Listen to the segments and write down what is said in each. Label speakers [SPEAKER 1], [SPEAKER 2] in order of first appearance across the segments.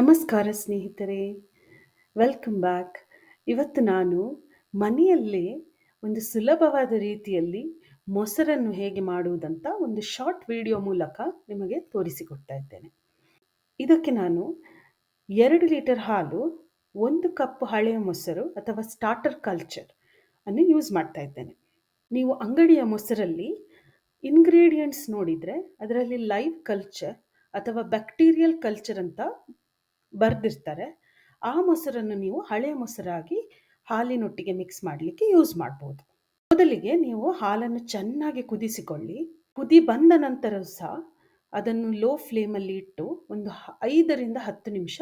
[SPEAKER 1] ನಮಸ್ಕಾರ ಸ್ನೇಹಿತರೆ. Welcome back ಇವತ್ತು ನಾನು ಮನೆಯಲ್ಲೇ ಒಂದು ಸುಲಭವಾದ ರೀತಿಯಲ್ಲಿ ಮೊಸರನ್ನು ಹೇಗೆ ಮಾಡುವುದಂತ ಒಂದು ಶಾರ್ಟ್ ವಿಡಿಯೋ ಮೂಲಕ ನಿಮಗೆ ತೋರಿಸಿಕೊಡ್ತಾ ಇದ್ದೇನೆ. ಇದಕ್ಕೆ ನಾನು ಎರಡು ಲೀಟರ್ ಹಾಲು, ಒಂದು ಕಪ್ ಹಳೆಯ ಮೊಸರು ಅಥವಾ ಸ್ಟಾರ್ಟರ್ ಕಲ್ಚರ್ ಅನ್ನು ಯೂಸ್ ಮಾಡ್ತಾ ಇದ್ದೇನೆ. ನೀವು ಅಂಗಡಿಯ ಮೊಸರಲ್ಲಿ ಇಂಗ್ರೀಡಿಯೆಂಟ್ಸ್ ನೋಡಿದರೆ ಅದರಲ್ಲಿ ಲೈವ್ ಕಲ್ಚರ್ ಅಥವಾ ಬ್ಯಾಕ್ಟೀರಿಯಲ್ ಕಲ್ಚರ್ ಅಂತ ಬರೆದಿರ್ತಾರೆ. ಆ ಮೊಸರನ್ನು ನೀವು ಹಳೆಯ ಮೊಸರಾಗಿ ಹಾಲಿನೊಟ್ಟಿಗೆ ಮಿಕ್ಸ್ ಮಾಡಲಿಕ್ಕೆ ಯೂಸ್ ಮಾಡ್ಬೋದು. ಮೊದಲಿಗೆ ನೀವು ಹಾಲನ್ನು ಚೆನ್ನಾಗಿ ಕುದಿಸಿಕೊಳ್ಳಿ. ಕುದಿ ಬಂದ ನಂತರ ಸಹ ಅದನ್ನು ಲೋ ಫ್ಲೇಮಲ್ಲಿ ಇಟ್ಟು ಒಂದು ಐದರಿಂದ ಹತ್ತು ನಿಮಿಷ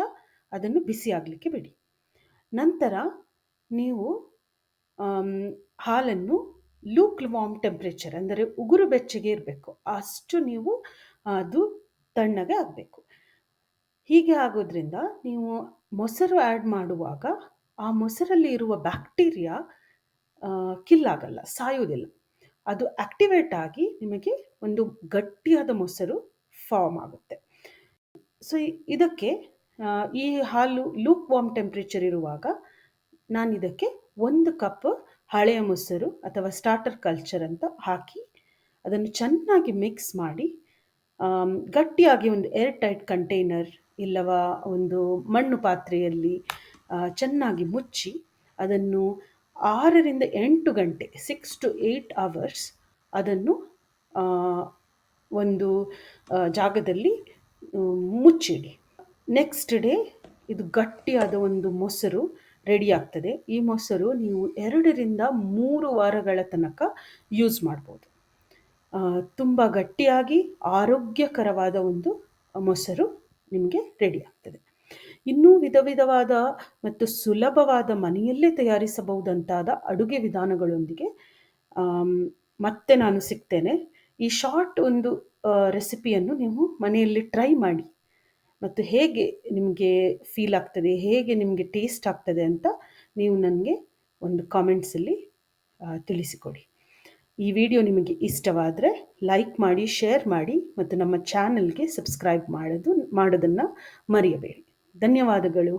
[SPEAKER 1] ಅದನ್ನು ಬಿಸಿ ಆಗಲಿಕ್ಕೆ ಬಿಡಿ. ನಂತರ ನೀವು ಹಾಲನ್ನು ಲೂಕ್ ವಾರ್ಮ್ ಟೆಂಪ್ರೇಚರ್ ಅಂದರೆ ಉಗುರು ಬೆಚ್ಚಗೆ ಇರಬೇಕು. ಅಷ್ಟು ನೀವು ಅದು ತಣ್ಣಗೆ ಆಗಬೇಕು. ಹೀಗೆ ಆಗೋದ್ರಿಂದ ನೀವು ಮೊಸರು ಆ್ಯಡ್ ಮಾಡುವಾಗ ಆ ಮೊಸರಲ್ಲಿ ಇರುವ ಬ್ಯಾಕ್ಟೀರಿಯಾ ಕಿಲ್ ಆಗಲ್ಲ, ಸಾಯುವುದಿಲ್ಲ. ಅದು ಆಕ್ಟಿವೇಟ್ ಆಗಿ ನಿಮಗೆ ಒಂದು ಗಟ್ಟಿಯಾದ ಮೊಸರು ಫಾರ್ಮ್ ಆಗುತ್ತೆ. ಸೊ ಇದಕ್ಕೆ ಈ ಹಾಲು ಲೂಕ್ ವಾರ್ಮ್ ಟೆಂಪ್ರೇಚರ್ ಇರುವಾಗ ನಾನು ಇದಕ್ಕೆ ಒಂದು ಕಪ್ ಹಳೆಯ ಮೊಸರು ಅಥವಾ ಸ್ಟಾರ್ಟರ್ ಕಲ್ಚರ್ ಅಂತ ಹಾಕಿ ಅದನ್ನು ಚೆನ್ನಾಗಿ ಮಿಕ್ಸ್ ಮಾಡಿ ಗಟ್ಟಿಯಾಗಿ ಒಂದು ಏರ್ ಟೈಟ್ ಕಂಟೈನರ್ ಇಲ್ಲವ ಒಂದು ಮಣ್ಣು ಪಾತ್ರೆಯಲ್ಲಿ ಚೆನ್ನಾಗಿ ಮುಚ್ಚಿ ಅದನ್ನು ಆರರಿಂದ ಎಂಟು ಗಂಟೆ ಸಿಕ್ಸ್ ಟು ಏಯ್ಟ್ ಅವರ್ಸ್ ಅದನ್ನು ಒಂದು ಜಾಗದಲ್ಲಿ ಮುಚ್ಚಿಡಿ. ನೆಕ್ಸ್ಟ್ ಡೇ ಇದು ಗಟ್ಟಿಯಾದ ಒಂದು ಮೊಸರು ರೆಡಿ ಆಗ್ತದೆ. ಈ ಮೊಸರು ನೀವು ಎರಡರಿಂದ ಮೂರು ವಾರಗಳ ತನಕ ಯೂಸ್ ಮಾಡ್ಬೋದು. ತುಂಬ ಗಟ್ಟಿಯಾಗಿ ಆರೋಗ್ಯಕರವಾದ ಒಂದು ಮೊಸರು ನಿಮಗೆ ರೆಡಿ ಆಗ್ತದೆ. ಇನ್ನೂ ವಿಧ ವಿಧವಾದ ಮತ್ತು ಸುಲಭವಾದ ಮನೆಯಲ್ಲೇ ತಯಾರಿಸಬಹುದಂತಾದ ಅಡುಗೆ ವಿಧಾನಗಳೊಂದಿಗೆ ಮತ್ತೆ ನಾನು ಸಿಗ್ತೇನೆ. ಈ ಶಾರ್ಟ್ ಒಂದು ರೆಸಿಪಿಯನ್ನು ನೀವು ಮನೆಯಲ್ಲಿ ಟ್ರೈ ಮಾಡಿ ಮತ್ತು ಹೇಗೆ ನಿಮಗೆ ಫೀಲ್ ಆಗ್ತದೆ, ಹೇಗೆ ನಿಮಗೆ ಟೇಸ್ಟ್ ಆಗ್ತದೆ ಅಂತ ನೀವು ನನಗೆ ಒಂದು ಕಾಮೆಂಟ್ಸಲ್ಲಿ ತಿಳಿಸಿಕೊಡಿ. ಈ ವಿಡಿಯೋ ನಿಮಗೆ ಇಷ್ಟವಾದರೆ ಲೈಕ್ ಮಾಡಿ, ಶೇರ್ ಮಾಡಿ ಮತ್ತು ನಮ್ಮ ಚಾನಲ್ಗೆ ಸಬ್ಸ್ಕ್ರೈಬ್ ಮಾಡೋದು, ಮಾಡೋದನ್ನು ಮರೆಯಬೇಡಿ. ಧನ್ಯವಾದಗಳು.